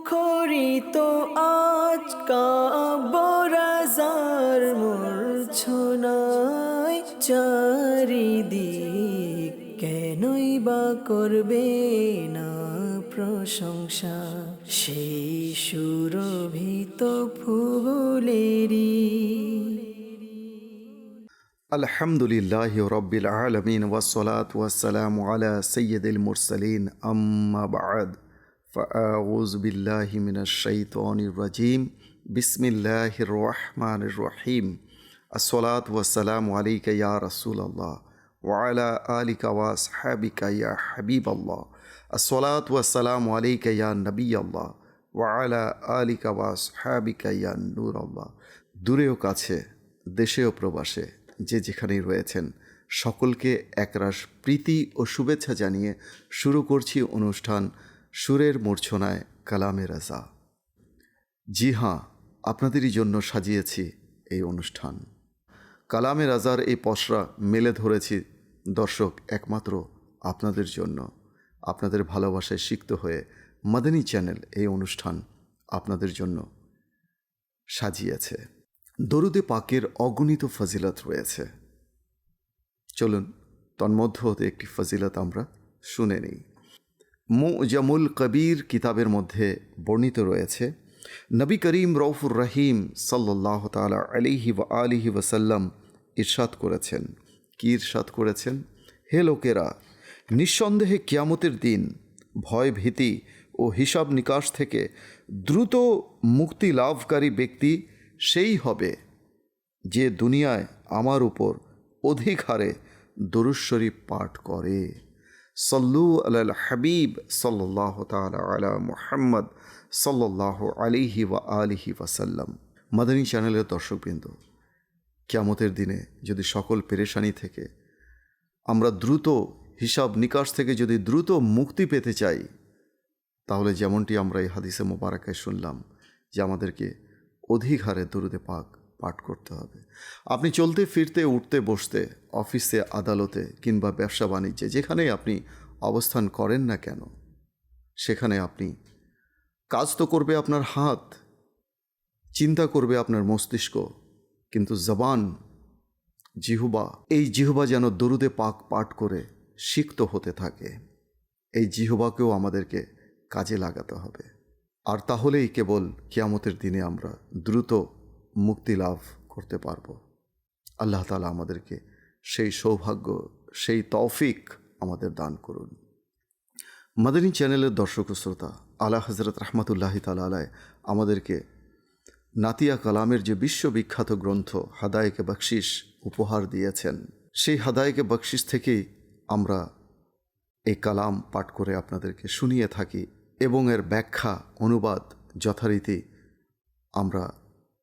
মুখরিত আজ কাবরাজার মূর্ছনায় চারিদিক কেনই বা করবে না প্রশংসা? সেই সুরভিত ফুলেরই। আলহামদুলিল্লাহ রব্বিল আলমিন ওয়াসলাত ওয়াসালাম আলা সৈয়দুল মুরসলিন, আম্মা বাদ। فأعوذ بالله من الشيطان الرجيم بسم الله الرحمن الرحيم الصلاة والسلام عليك يا رسول الله وعلى آلك وأصحابك يا حبيب الله الصلاة والسلام عليك يا نبي الله وعلى آلك وأصحابك يا نور الله দূরেও কাছে দেশেও প্রবাসে যে যেখানেই রয়েছেন সকলকে একরাশ প্রীতি ও শুভেচ্ছা জানিয়ে শুরু করছি অনুষ্ঠান সুরের মূর্ছনায় কালামে রাজা। জি হাঁ, আপনাদেরই জন্য সাজিয়েছি এই অনুষ্ঠান। কালামে রাজার এই পসরা মেলে ধরেছি দর্শক একমাত্র আপনাদের জন্য। আপনাদের ভালোবাসায় সিক্ত হয়ে মাদানী চ্যানেল এই অনুষ্ঠান আপনাদের জন্য সাজিয়েছে। দরুদে পাকের অগণিত ফজিলত রয়েছে। চলুন, তন্মধ্য হতে একটি ফজিলত আমরা শুনে নিই। মুজামুল কবির কিতাবের মধ্যে বর্ণিত রয়েছে, নবী করিম রৌফুর রহিম সাল্লাহ তালা আলিহি ওয়া আলিহি ওয়াসাল্লাম ইরশাদ করেছেন। কি ইরশাদ করেছেন? হে লোকেরা, নিঃসন্দেহে কিয়ামতের দিন ভয় ভীতি ও হিসাব নিকাশ থেকে দ্রুত মুক্তি লাভকারী ব্যক্তি সেই হবে যে দুনিয়ায় আমার উপর অধিক হারে দরুশ্বরী পাঠ করে। সল্লু আল হাবিব সাল্লাহ তালা আলা মুহাম্মদ সাল্লাহ আলিহি ওয়া আলিহি ওয়াসাল্লাম। মাদানী চ্যানেলের দর্শকবৃন্দ, কিয়ামতের দিনে যদি সকল পেরেশানি থেকে আমরা দ্রুত হিসাব নিকাশ থেকে যদি দ্রুত মুক্তি পেতে চাই, তাহলে যেমনটি আমরা এই হাদিসে মোবারকায় শুনলাম যে আমাদেরকে অধিক হারে দরুদে পাক পাঠ করতে হবে। আপনি চলতে, ফিরতে, উঠতে, বসতে, অফিসে, আদালতে কিংবা ব্যবসা বাণিজ্যে, যেখানেই আপনি অবস্থান করেন না কেন, সেখানে আপনি কাজ তো করবে আপনার হাত, চিন্তা করবে আপনার মস্তিষ্ক, কিন্তু জবান, জিহুবা, এই জিহুবা যেন দরুদে পাক পাঠ করে সিক্ত হতে থাকে। এই জিহুবাকেও আমাদেরকে কাজে লাগাতে হবে। আর তাহলেই কেবল কিয়ামতের দিনে আমরা দ্রুত মুক্তি লাভ করতে পারব। আল্লাহ তালা আমাদেরকে সেই সৌভাগ্য, সেই তৌফিক আমাদের দান করুন। মাদানী চ্যানেলের দর্শক শ্রোতা, আলা হজরত রহমতুল্লাহি তালা আলায় আমাদেরকে নাতিয়া কালামের যে বিশ্ববিখ্যাত গ্রন্থ হাদায়কে বকশিস উপহার দিয়েছেন, সেই হাদায়কে বকশিস থেকেই আমরা এই কালাম পাঠ করে আপনাদেরকে শুনিয়ে থাকি এবং এর ব্যাখ্যা, অনুবাদ যথারীতি আমরা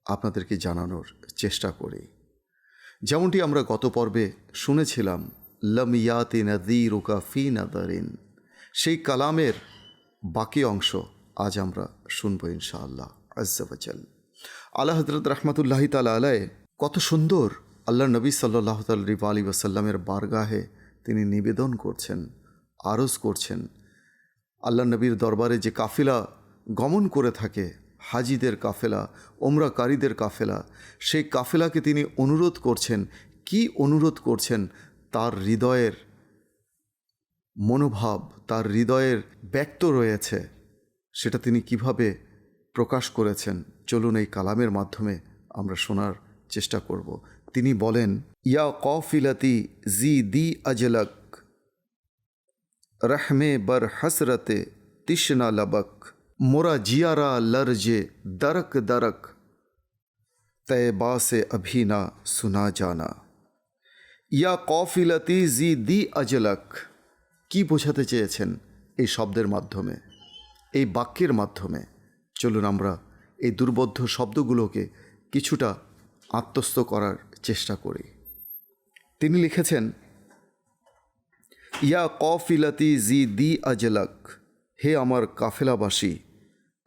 আপনাদেরকে জানানোর চেষ্টা করি। যেমনটি আমরা গত পর্বে শুনেছিলাম লমিয়াতি নদীর উকা ফি নাদারিন সেই কালামের বাকি অংশ আজ আমরা শুনব ইনশাআল্লাহ আজ্জাবাজাল আল্লাহ হজরত রহমতুল্লাহি তালা আলায় কত সুন্দর আল্লাহ নবী সাল্লাহ তাল্লিব আলী ওসাল্লামের বারগাহে তিনি নিবেদন করছেন, আরজ করছেন। আল্লাহ নবীর দরবারে যে কাফিলা গমন করে থাকে হাজিদের কাফেলা, ওমরাকারীদের কাফেলা, সেই কাফেলাকে তিনি অনুরোধ করছেন। কি অনুরোধ করছেন? তার হৃদয়ের মনোভাব, তার হৃদয়ের ব্যক্ত রয়েছে। সেটা তিনি কীভাবে প্রকাশ করেছেন? চলুন এই কালামের মাধ্যমে আমরা শোনার চেষ্টা করব। তিনি বলেন, ইয়া কফিলাতি জি দি আজলক, রহমে বর হসরতে তিশনা লবক। মোরা জিয়ারা লরজে দরক দরক তয়বা সে অভি না শোনা জানা ইয়া কফিলতি জি দি আজলক কি বোঝাতে চেয়েছেন এই শব্দের মাধ্যমে এই বাক্যের মাধ্যমে চলুন আমরা এই দুর্বদ্ধ শব্দগুলোকে কিছুটা আত্মস্থ করার চেষ্টা করি তিনি লিখেছেন ইয়া কফিলাতি জি দি আজলাক হে আমার কাফেলাবাসী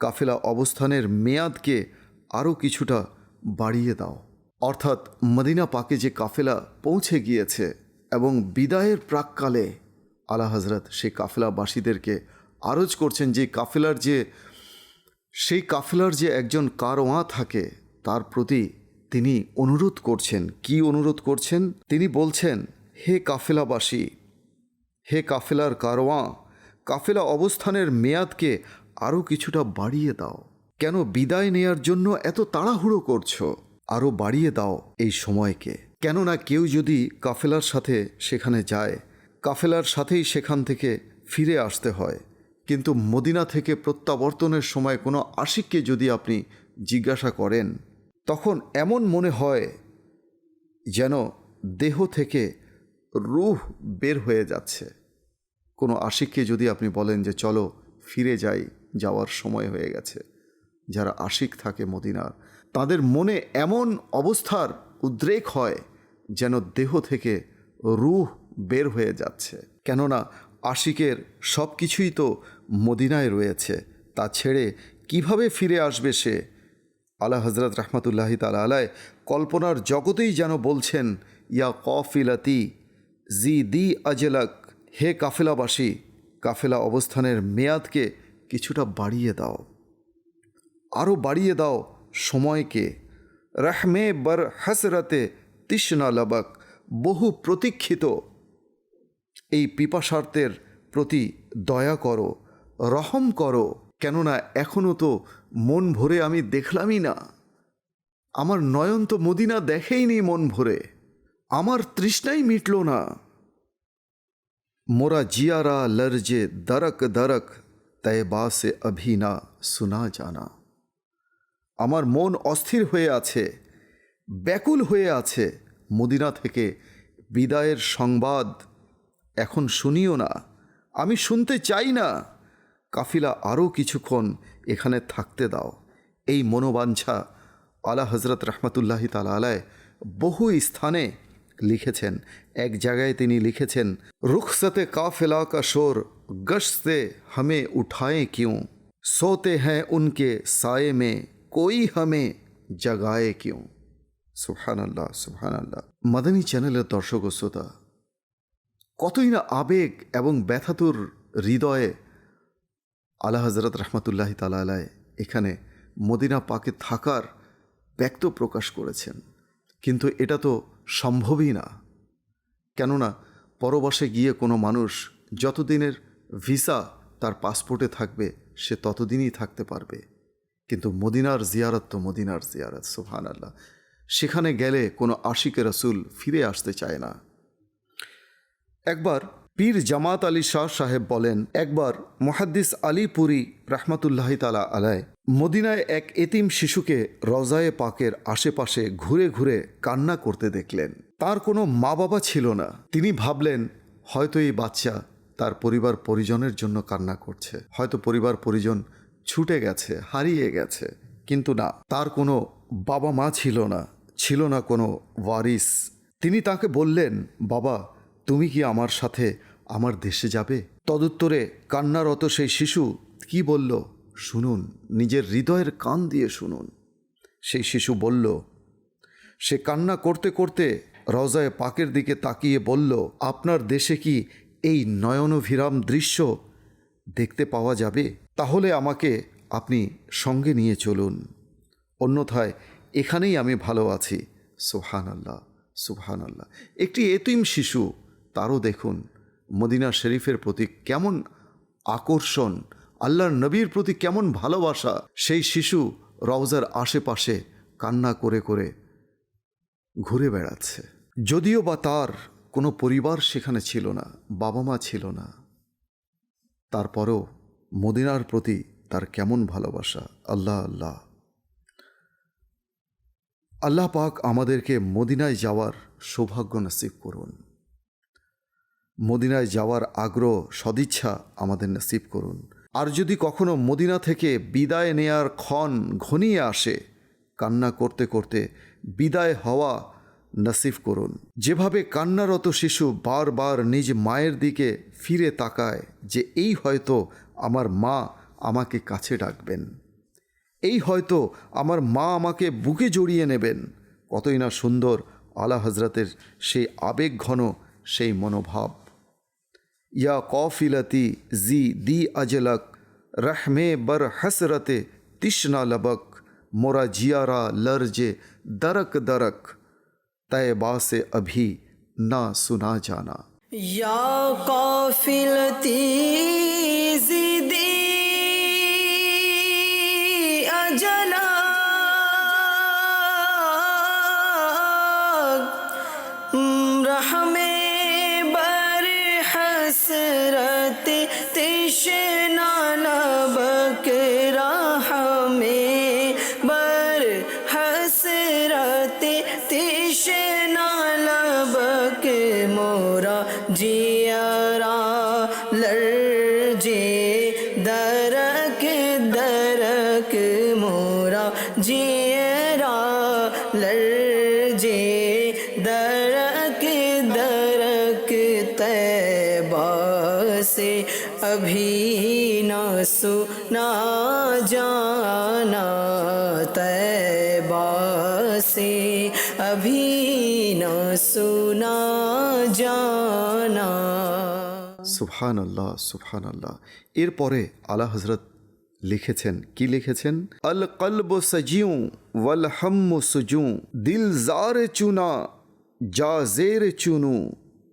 কাফেলা অবস্থানের মেয়াদকে আরও কিছুটা বাড়িয়ে দাও। অর্থাৎ মদিনা পাকে যে কাফেলা পৌঁছে গিয়েছে এবং বিদায়ের প্রাককালে আলা হজরত সেই কাফেলাবাসীদেরকে আরজ করছেন যে কাফেলার যে, সেই কাফেলার যে একজন কারোয়া থাকে, তার প্রতি তিনি অনুরোধ করছেন। কি অনুরোধ করছেন? তিনি বলছেন, হে কাফেলাবাসী, হে কাফেলার কারোয়া কাফেলা অবস্থানের মেয়াদকে আরও কিছুটা বাড়িয়ে দাও। কেন বিদায় নেয়ার জন্য এত তাড়াহুড়ো করছ? আরও বাড়িয়ে দাও এই সময়কে। কেননা কেউ যদি কাফেলার সাথে সেখানে যায়, কাফেলার সাথেই সেখান থেকে ফিরে আসতে হয়। কিন্তু মদিনা থেকে প্রত্যাবর্তনের সময় কোনো আশিককে যদি আপনি জিজ্ঞাসা করেন, তখন এমন মনে হয় যেন দেহ থেকে রুহ বের হয়ে যাচ্ছে। কোনো আশিককে যদি আপনি বলেন যে, চলো ফিরে যাই। যাওয়ার সময় হয়ে গেছে। যারা আশিক থাকে মদিনার, তাদের মনে এমন অবস্থার উদ্রেক হয় যেন দেহ থেকে রুহ বের হয়ে যাচ্ছে। কেননা আশিকের সব কিছুই তো মদিনায় রয়েছে, তা ছেড়ে কীভাবে ফিরে আসবে সে? আলা হজরত রহমতুল্লাহি তালা আলায় কল্পনার জগতেই যেন বলছেন, ইয়া কফিলাতি, জি দি আজেলাক, হে কাফেলাবাসী। কাফেলা অবস্থানের মেয়াদকে কিছুটা বাড়িয়ে দাও। আরও বাড়িয়ে দাও সময়কে। রাহমে বর হাসরাতে তৃষ্ণা লবক, বহু প্রতীক্ষিত। এই পিপাসার্থের প্রতি দয়া করো, রহম করো, কেননা এখনও তো মন ভরে আমি দেখলামই না। আমার নয়ন তো মদিনা দেখেইনি মন ভরে, আমার তৃষ্ণাই মিটল না। মোরা জিয়ারা লরজে দরক দরক তয়বা সে অভি না শোনা জানা। আমার মন অস্থির হয়ে আছে, ব্যাকুল হয়ে আছে, মদিনা থেকে বিদায়ের সংবাদ এখন শুনিও না, আমি শুনতে চাই না। কাফিলা আরও কিছুক্ষণ এখানে থাকতে দাও। এই মনোবাঞ্ছা আলা হজরত রহমতুল্লাহি তালা আলায় বহু স্থানে লিখেছেন, এক জায়গায় তিনি লিখেছেন, রুখসতে কাফিলা কা শোর। গশতে हमें उठाएं क्यों सोते हैं उनके साए में कोई हमें जगाए क्यों সুবহান আল্লাহ সুবহান আল্লাহ মাদানী চ্যানেলের দর্শক ও শ্রোতা কতই না আবেগ এবং ব্যথাতুর হৃদয়ে আলা হজরত রহমতুল্লাহি তালা আলায় এখানে মদিনা পাকে থাকার ব্যক্ত প্রকাশ করেছেন কিন্তু এটা তো সম্ভবই না কেননা পরবাসে গিয়ে কোনো মানুষ যতদিনের ভিসা তার পাসপোর্টে থাকবে, সে ততদিনই থাকতে পারবে। কিন্তু মদিনার জিয়ারত তো মদিনার জিয়ারত সুহান আল্লাহ সেখানে গেলে কোনো আশিকে রসুল ফিরে আসতে চায় না। একবার পীর জামাত আলী শাহ সাহেব বলেন, একবার মুহাদ্দিস আলী পুরী রহমতুল্লাহি তালা আলায় মদিনায় এক এতিম শিশুকে রজায়ে পাকের আশেপাশে ঘুরে ঘুরে কান্না করতে দেখলেন। তার কোনো মা বাবা ছিল না। তিনি ভাবলেন, হয়তো এই বাচ্চা তার পরিবার পরিজনের জন্য কান্না করছে। হয়তো পরিবার পরিজন ছুটে গেছে, হারিয়ে গেছে। কিন্তু না, তার কোনো বাবা মা ছিল না ছিল না কোনো ওয়ারিস। তিনি তাকে বললেন, বাবা, তুমি কি আমার সাথে আমার দেশে যাবে? তদুত্তরে কান্নারত সেই শিশু কি বলল? শুনুন, নিজের হৃদয়ের কান দিয়ে শুনুন। সেই শিশু বলল, সে কান্না করতে করতে রজায় পাকের দিকে তাকিয়ে বলল, আপনার দেশে কি এই নয়নভিরাম দৃশ্য দেখতে পাওয়া যাবে? তাহলে আমাকে আপনি সঙ্গে নিয়ে চলুন। অন্যথায় এখানেই আমি ভালো আছি। সুহান আল্লাহ সুহান আল্লাহ একটি এতিম শিশু, তারও দেখুন, মদিনা শরীফের প্রতি কেমন আকর্ষণ, আল্লাহর নবীর প্রতি কেমন ভালোবাসা। সেই শিশু রওজার আশেপাশে কান্না করে করে ঘুরে বেড়াচ্ছে। যদিও বা তার কোনো পরিবার সেখানে ছিল না বাবা মা ছিল না। তারপরও মদিনার প্রতি তার কেমন ভালোবাসা? আল্লাহ আল্লাহ। আল্লাহ পাক আমাদেরকে মদিনায় যাওয়ার সৌভাগ্য নসিব করুন। মদিনায় যাওয়ার আগ্রহ, সদিচ্ছা আমাদের নসিব করুন। আর যদি কখনো মদিনা থেকে বিদায় নেয়ার ক্ষণ ঘনিয়ে আসে, কান্না করতে করতে বিদায় হওয়া নসিব করুন। যেভাবে কান্নারত শিশু বারবার নিজ মায়ের দিকে ফিরে তাকায় যে এই হয়তো আমার মা আমাকে কাছে ডাকবেন। এই হয়তো আমার মা আমাকে বুকে জড়িয়ে নেবেন। কতই না সুন্দর আলা হজরতের সেই আবেগ ঘন, সেই মনোভাব। ইয়া কফিলতি জি দি আজলক, রহমে বর হসরতে তৃষ্ণা লবক, মোরা জিয়ারা লর্জে দরক দরক। طیبہ سے ابھی نہ سنا جانا۔ یا قافل تیزی से अभी न सुना जाना সুবহান আল্লাহ সুবহান আল্লাহ এরপরে আলা হজরত লিখেছেন কি লিখেছেন আল কলব সজিউ ওয়াল হাম্মু সুজু দিল জার চুনা जा जेर चुनू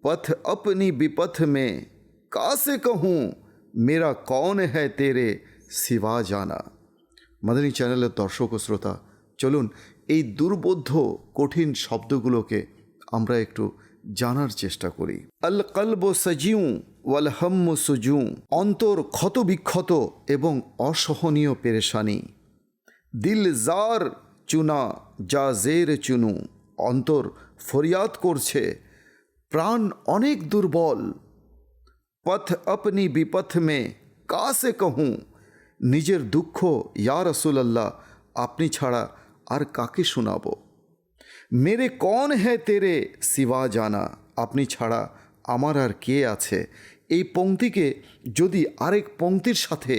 पथ अपनी विपथ में कासे कहूँ मेरा कौन है तेरे सिवा जाना মাদানী চ্যানেলের দর্শক ও শ্রোতা চলুন এই দুর্বোধ্য, কঠিন শব্দগুলোকে আমরা একটু জানার চেষ্টা করি। আল কলব সজিউ ওয়াল সুজু, অন্তর ক্ষত বিক্ষত এবং অসহনীয় পেরেশানি। দিল জার চুনা, যা জের চুনু, অন্তর ফরিয়াদ করছে, প্রাণ অনেক দুর্বল। পথ আপনি বিপথ মে, কাসে কহু, নিজের দুঃখ, ইয়া রসুলাল্লাহ, আপনি ছাড়া আর কাকে শোনাব মেরে কন হ্যাঁ তেরে সিবা জানা আপনি ছাড়া আমার আর কে আছে এই পংক্তিকে যদি আরেক পংক্তির সাথে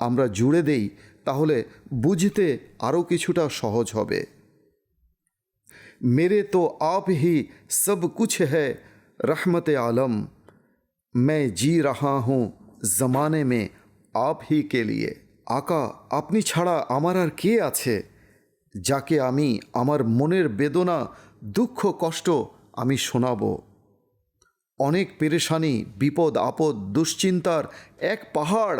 আমরা জুড়ে দেই তাহলে বুঝতে আরও কিছুটা সহজ হবে मेरे तो आप ही सब कुछ है रहमत आलम मैं जी रहा हूँ ज़माने में आप ही के लिए আকা আপনি ছাড়া আমার আর কে আছে যাকে আমি আমার মনের বেদনা, দুঃখ, কষ্ট আমি শোনাব। অনেক পেরেশানি, বিপদ, আপদ, দুশ্চিন্তার এক পাহাড়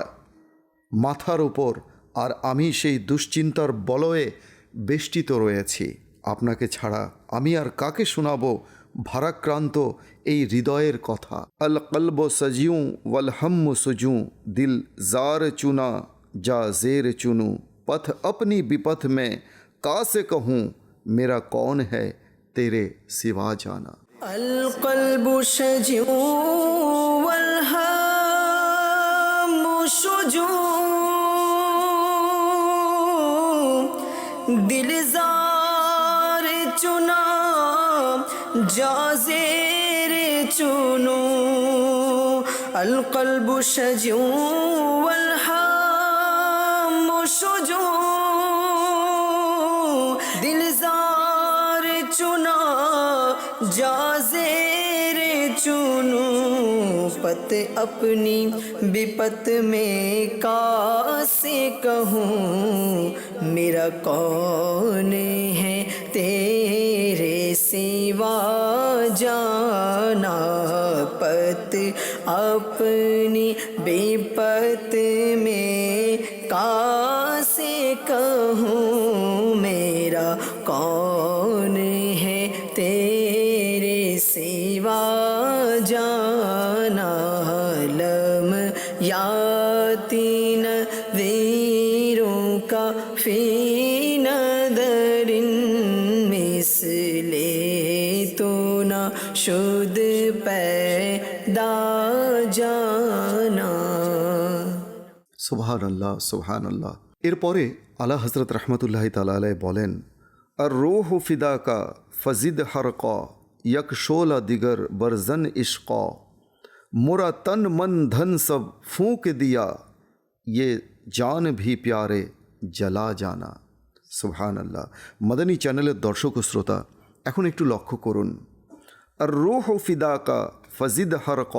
মাথার উপর, আর আমি সেই দুশ্চিন্তার বলয়ে বেষ্টিত রয়েছি। আপনাকে ছাড়া আমি আর কাকে শোনাব? ভারাক্রান্ত এই হৃদয়ের কথা। আল কলব সজিউ, ওয়াল সুজু, দিল জার চুনা, যা জের চুনু। পথ আপনি বিপথ মে کا سے کہوں، میرا کون ہے تیرے سوا جانا؟ القلب شجو والہام شجو دل زار چنا، جازیر چنو۔ القلب شجو والحام شجو زیر چونو، پت اپنی بپت میں کاسے کہوں، میرا کون ہے تیرے سوا جانا؟ پت اپنی بپت میں کا سے کہوں ياتين ذيرك في نذر مثل تونا شد پیدا جانا সুবহান আল্লাহ সুহান আল্লাহ এরপরে আলা হজরত রহমতুল্লাহ তালাই বলেন আর রোহ ফিদাকা ফজিদ হর হরক, ইয়কশোলা দিগর বরজন ইশক। मोरा तन मन धन सब फूंक दिया ये জান ভি প্যারে জ্বালা জানা সুবহান আল্লাহ মাদানী চ্যানেলের দর্শক ও শ্রোতা এখন একটু লক্ষ্য করুন আর রোহ ফিদা কা ফজিদ হরক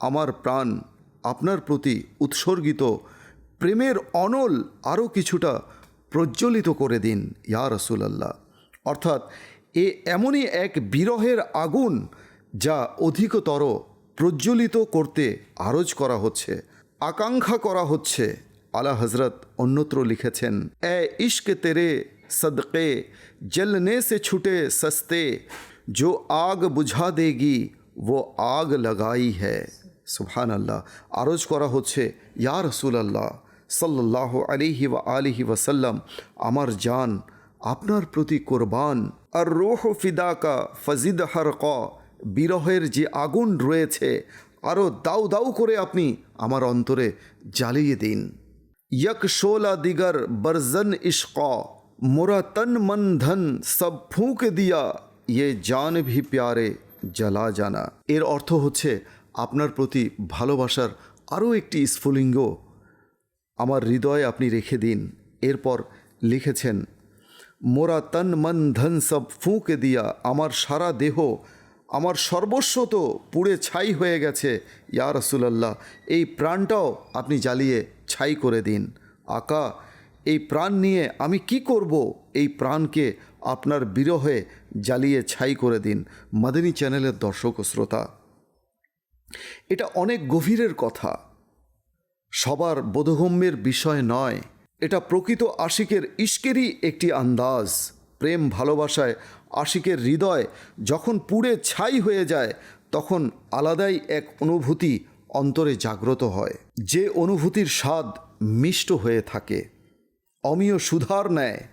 আমার প্রাণ আপনার প্রতি উৎসর্গিত প্রেমের অনল আরও কিছুটা প্রজ্বলিত করে দিন ইয়া রসুলাল্লাহ অর্থাৎ এ এমনই এক বিরহের আগুন যা অধিকতর প্রজ্বলিত করতে আরজ করা হচ্ছে, আকাঙ্ক্ষা করা হচ্ছে। আলা হজরত অন্যত্র লিখেছেন, এ ইশক তেরে সদকে জলনে সে ছুটে সস্তে জো আগ বুঝা দেগি, ও আগ লগাই है সুবহান আল্লাহ আরজ করা হচ্ছে, ইয়া রসুলাল্লাহ সাল্লাহ আলিহি ওয়া আলিহি ওয়াসাল্লাম আমার জান, আপনার প্রতি কোরবান, আর রোহ ফিদা কা ফজিদ হর ক বিরহের যে আগুন রয়েছে আরও দাউ দাউ করে আপনি আমার অন্তরে জ্বালিয়ে দিন। ইয়ক শোলা দিগর বর্জন ইশক, মোরা তন মন ধন সব ফুঁক দিয়া ইয়ে জান ভি প্যারে জ্বালা জানা। এর অর্থ হচ্ছে, আপনার প্রতি ভালোবাসার আরও একটি স্ফুলিঙ্গ। আমার হৃদয়ে আপনি রেখে দিন। এরপর লিখেছেন, মোরা তন মন ধন সব ফুঁকে দিয়া, আমার সারা দেহ আমার সর্বস্ব তো পুড়ে ছাই হয়ে গেছে, ইয়া রসুলাল্লাহ। এই প্রাণটাও আপনি জ্বালিয়ে ছাই করে দিন। আকা, এই প্রাণ নিয়ে আমি কি করব? এই প্রাণকে আপনার বিরহে জ্বালিয়ে ছাই করে দিন। মাদিনী চ্যানেলের দর্শক ও শ্রোতা, এটা অনেক গভীরের কথা। সবার বোধগম্যের বিষয় নয়। এটা প্রকৃত আশিকের ইস্কেরই একটি আন্দাজ। প্রেম ভালোবাসায় আশিকের হৃদয় যখন পুড়ে ছাই হয়ে যায়, তখন আলাদাই এক অনুভূতি অন্তরে জাগ্রত হয়। যে অনুভূতির স্বাদ মিষ্ট হয়ে থাকে। অমীয় সুধার ন্যায়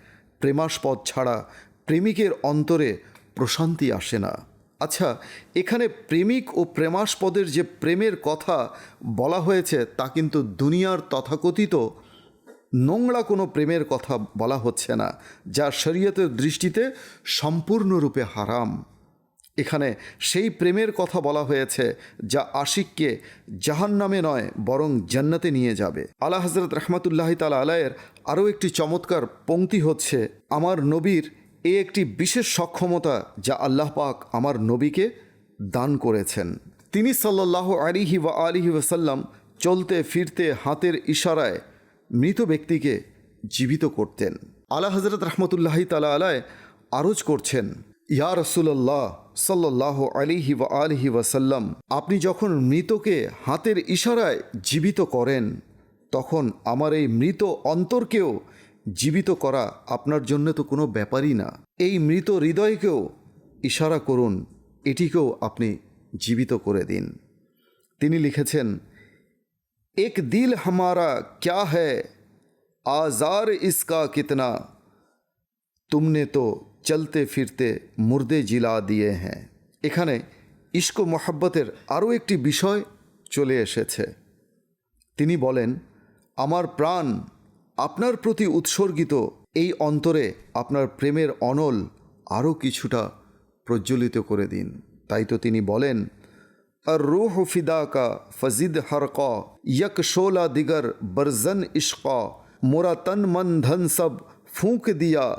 প্রেমাস্পদ ছাড়া প্রেমিকের অন্তরে প্রশান্তি আসে না। আচ্ছা এখানে প্রেমিক ও প্রেমাস্পদের যে প্রেমের কথা বলা হয়েছে, তা কিন্তু দুনিয়ার তথাকথিত নোংরা কোনো প্রেমের কথা বলা হচ্ছে না, যা শরীয়তের দৃষ্টিতে সম্পূর্ণরূপে হারাম। এখানে সেই প্রেমের কথা বলা হয়েছে, যা আশিককে জাহান নামে নয়, বরং জান্নাতে নিয়ে যাবে। আলা হজরত রহমতুল্লাহ তালা আলায়ের আরও একটি চমৎকার পংক্তি হচ্ছে, আমার নবীর এ একটি বিশেষ সক্ষমতা যা আল্লাহ পাক আমার নবীকে দান করেছেন। তিনি সাল্লাহ আলিহি ওয়া আলিহি ওয়াসাল্লাম চলতে, ফিরতে হাতের ইশারায় মৃত ব্যক্তিকে জীবিত করতেন। আলা হজরত রহমতুল্লাহ তালা আলায় আরজ করছেন, ইয়া রসুল্লাহ সাল্লাহ আলিহি ওয়া আলিহি ওয়াসাল্লাম আপনি যখন মৃতকে হাতের ইশারায় জীবিত করেন, তখন আমার এই মৃত অন্তরকেও জীবিত করা আপনার জন্য তো কোনো ব্যাপারই না। এই মৃত হৃদয়কেও ইশারা করুন, এটিকেও আপনি জীবিত করে দিন। তিনি লিখেছেন एक दिल हमारा क्या है आजार इसका कितना तुमने तो চলতে ফিরতে মুর্দে জিলা দিয়ে হ্যাঁ এখানে ইস্ক মোহাব্বতের আরও একটি বিষয় চলে এসেছে তিনি বলেন আমার প্রাণ আপনার প্রতি উৎসর্গিত এই অন্তরে আপনার প্রেমের অনল আরও কিছুটা প্রজ্বলিত করে দিন তাই তো তিনি বলেন الروح فدا کا فضد حرقا، یک شولہ دیگر برزن عشقا، مرا تن من دھن سب پھونک دیا۔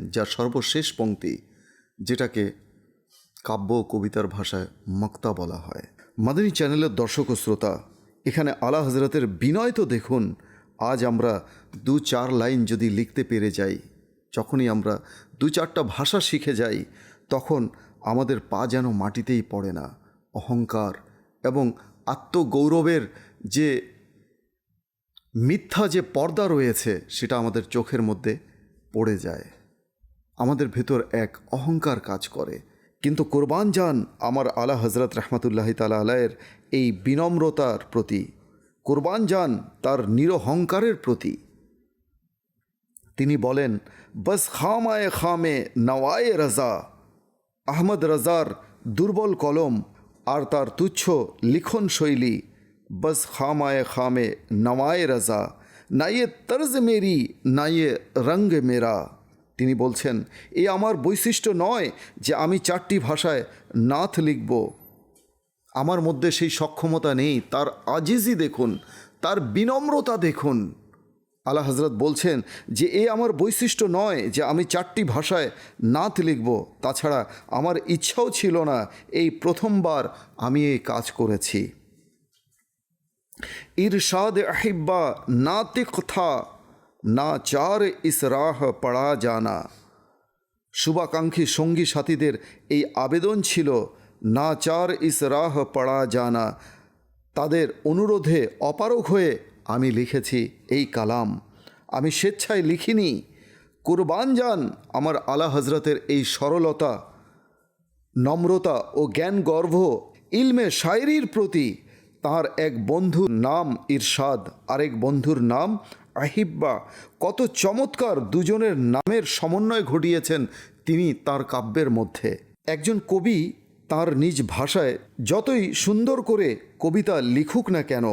दिया যা সর্বশেষ পংক্তি যেটাকে কাব্য কবিতার ভাষায় মক্তা বলা হয়। মাদানী চ্যানেলের দর্শক ও শ্রোতা, এখানে আলা হজরতের বিনয় তো দেখুন, আজ আমরা দু চার লাইন যদি লিখতে পেরে যাই, যখনই আমরা দু চারটা ভাষা শিখে যাই, তখন আমাদের পা যেন মাটিতেই পড়ে না। অহংকার এবং আত্মগৌরবের যে মিথ্যা যে পর্দা রয়েছে, সেটা আমাদের চোখের মধ্যে পড়ে যায়। আমাদের ভেতর এক অহংকার কাজ করে। কিন্তু কোরবান যান আমার আলা হজরত রহমতুল্লাহ তালা আলায়ের এই বিনম্রতার প্রতি। কোরবান যান তার নিরহংকারের প্রতি। তিনি বলেন, বস খামায় খামে নওয়ায়ে রাজা। আহমদ রাজার দুর্বল কলম আর তার তুচ্ছ লিখন শৈলী, বস খামায় খামে নওয়ায়ে রাজা। না ইয়ে তর্জ মেরি, না ইয়ে রঙ্গ মেরা। তিনি বলছেন, এ আমার বৈশিষ্ট্য নয় যে আমি চারটি ভাষায় নাথ লিখব। আমার মধ্যে সেই সক্ষমতা নেই। তার আজিজি দেখুন, তার বিনম্রতা দেখুন। আলা হজরত বলছেন যে, এ আমার বৈশিষ্ট্য নয় যে আমি চারটি ভাষায় নাত লিখব। তাছাড়া আমার ইচ্ছাও ছিল না এই প্রথমবার আমি এই কাজ করেছি। ইরশাদ আহিব্বা নাতিক থা না চার ইসরাহ পড়া জানা। শুভাকাঙ্ক্ষী সঙ্গী সাথীদের এই আবেদন ছিল, না চার ইসরাহ পড়া জানা। তাদের অনুরোধে অপারক হয়ে আমি লিখেছি এই কালাম। আমি স্বেচ্ছায় লিখিনি। কুরবান যান আমার আলা হজরতের এই সরলতা, নম্রতা ও জ্ঞান গর্ভ, ইলমে শায়রির প্রতি তার এক বন্ধুর নাম ইরশাদ, আরেক বন্ধুর নাম আহিব্বা, কত চমৎকার দুজনের নামের সমন্বয় ঘটিয়েছেন তিনি তার কাব্যের মধ্যে। একজন কবি তার নিজ ভাষায় যতই সুন্দর করে কবিতা লিখুক না কেন,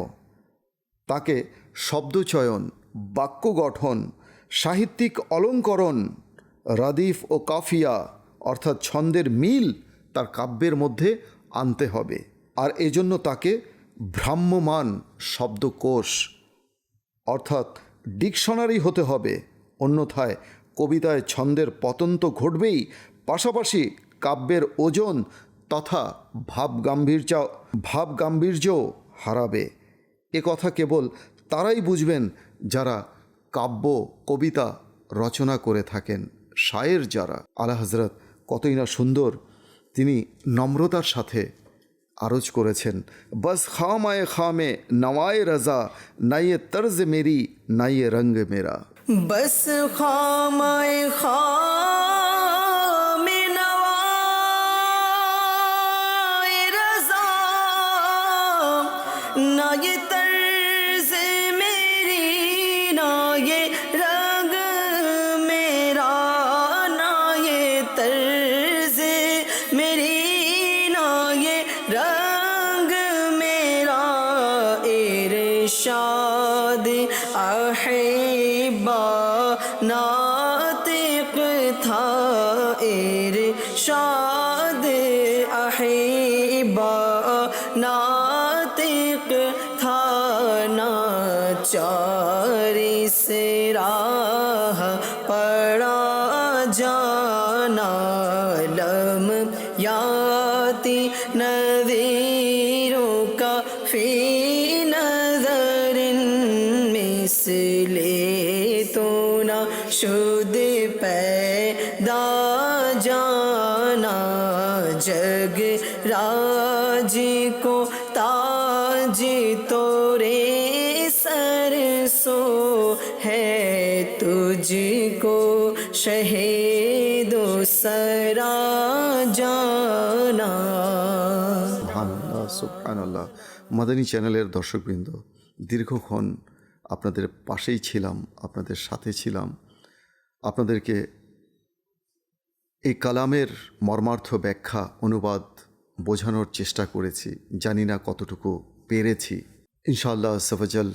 তাকে শব্দচয়ন বাক্য গঠন সাহিত্যিক অলঙ্করণ, রাদিফ ও কাফিয়া অর্থাৎ ছন্দের মিল তার কাব্যের মধ্যে আনতে হবে। আর এজন্য তাকে ভ্রাম্যমান শব্দকোষ অর্থাৎ ডিকশনারি হতে হবে। অন্যথায় কবিতায় ছন্দের পতন তো ঘটবেই, পাশাপাশি কাব্যের ওজন তথা ভাব গাম্ভীর্য ভাব গাম্ভীর্যও হারাবে। এ কথা কেবল তারাই বুঝবেন যারা কাব্য, কবিতা রচনা করে থাকেন। শায়ের যারা, আলা হজরত কতই না সুন্দর, তিনি নম্রতার সাথে আরজ করেছেন। বস খামায় খামে, নওয়ায় রাজা, নাইয়ে তর্জ মেরি, নাইয়ে রঙ মেরা। বস খামায় খামে, নওয়ায় রাজা, নাইয়ে जाना মাদানী চ্যানেলের দর্শকবৃন্দ, দীর্ঘক্ষণ আপনাদের পাশেই ছিলাম, আপনাদের সাথে ছিলাম। আপনাদেরকে এই কালামের মর্মার্থ ব্যাখ্যা, অনুবাদ বোঝানোর চেষ্টা করেছি। জানি না কতটুকু পেরেছি। ইনশাআল্লাহ সফজল,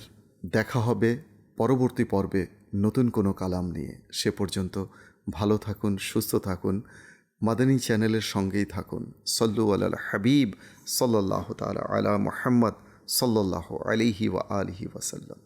দেখা হবে পরবর্তী পর্বে নতুন কোনো কালাম নিয়ে। সে পর্যন্ত ভালো থাকুন, সুস্থ থাকুন। মাদানী চ্যানেলের সঙ্গেই থাকুন। সল্লু আল হাবিব সাল্লাহ তালা আলা মোহাম্মদ সাল্লাহ আলিহি ওয়া আলিহি ওয়াসাল্লাম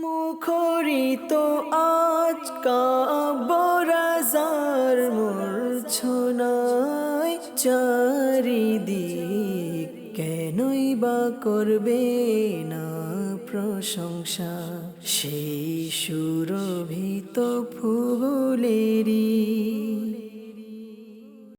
মুখরিত আজ কাবরাজার মূর্ছনায় চারিদিক কেনই বা করবে না প্রশংসা? সেই সুরভিত ফুলেরই